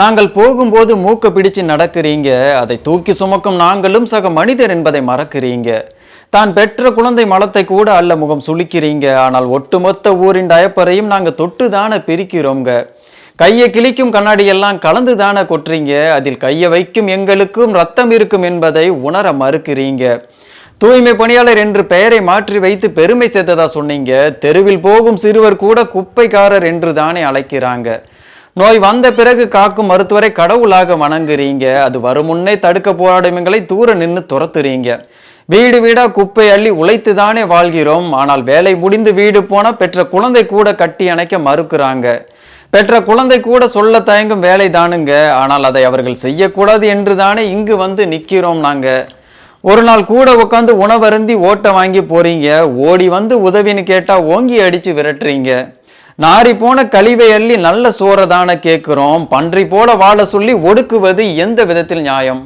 நாங்கள் போகும்போது மூக்க பிடிச்சு நடக்கிறீங்க. அதை தூக்கி சுமக்கும் நாங்களும் சக மனிதர் என்பதை மறக்கிறீங்க. தான் பெற்ற குழந்தை மலத்தை கூட அல்ல முகம் சுளிக்கிறீங்க. ஆனால் ஒட்டுமொத்த ஊரின் டயப்பரையும் நாங்கள் தொட்டு தானே பிரிக்கிறோங்க கையை கிழிக்கும் கண்ணாடியெல்லாம் கலந்து தானே கொட்டுறீங்க. அதில் கையை வைக்கும் எங்களுக்கும் ரத்தம் இருக்கும் என்பதை உணர மறுக்கிறீங்க. தூய்மை பணியாளர் என்று பெயரை மாற்றி வைத்து பெருமை சேர்த்ததா சொன்னீங்க. தெருவில் போகும் சிறுவர் கூட குப்பைக்காரர் என்று தானே அழைக்கிறாங்க. நோய் வந்த பிறகு காக்கும் மருத்துவரை கடவுளாக வணங்குறீங்க. அது வரும் முன்னே தடுக்க போராடுமங்களை தூர நின்று துரத்துறீங்க. வீடு வீடா குப்பை அள்ளி உழைத்து தானே வாழ்கிறோம். ஆனால் வேலை முடிந்து வீடு போன பெற்ற குழந்தை கூட கட்டி அணைக்க மறுக்கிறாங்க. பெற்ற குழந்தை கூட சொல்ல தயங்கும் வேலை தானுங்க. ஆனால் அதை அவர்கள் செய்யக்கூடாது என்று தானே இங்கு வந்து நிற்கிறோம் நாங்க. ஒரு நாள் கூட உட்காந்து உணவருந்தி ஓட்ட வாங்கி போறீங்க. ஓடி வந்து உதவின்னு கேட்டா ஓங்கி அடிச்சு விரட்டுறீங்க. நாரி போன கழிவை அள்ளி நல்ல சோறதான கேட்கிறோம் பன்றி போல வாழ சொல்லி ஒடுக்குவது எந்த விதத்தில் நியாயம்?